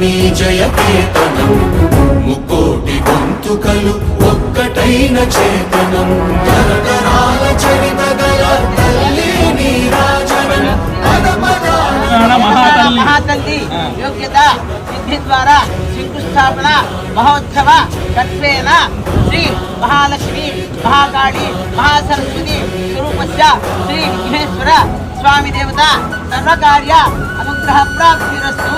నీ జయకేతనం. ముక్కోటి గొంతుకలు ఒక్కటైన చేతనం. తరతరాల చరిత గల తల్లి నీ రాజనం పదపదాన మహాతల్లి. యోగ్యత సిద్ధి ద్వారా శంకుస్థాపన మహోత్సవ తత్వేన శ్రీ మహాలక్ష్మి మహాకాళి మహాసరస్వతి స్వరూపస్య శ్రీ విఘ్నేశ్వర స్వామి దేవత సర్వకార్య అనుగ్రహ ప్రాప్తిరస్తు.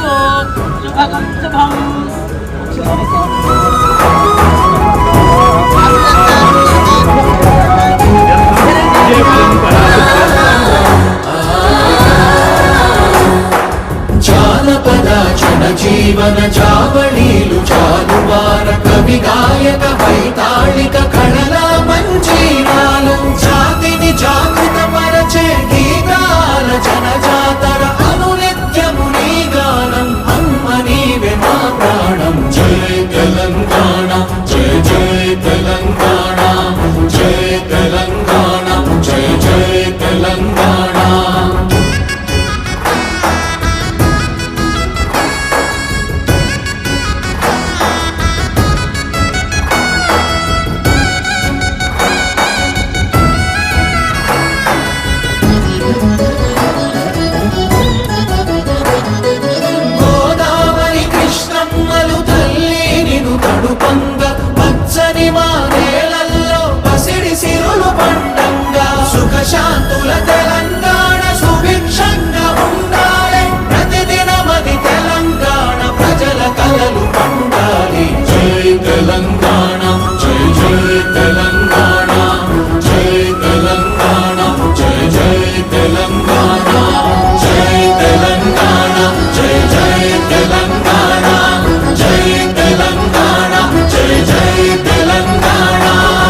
శుభగం శుభం. జానపద జన జీవన జావళీలు జై తెలంగాణ జై తెలంగాణ జై జై తెలంగాణ.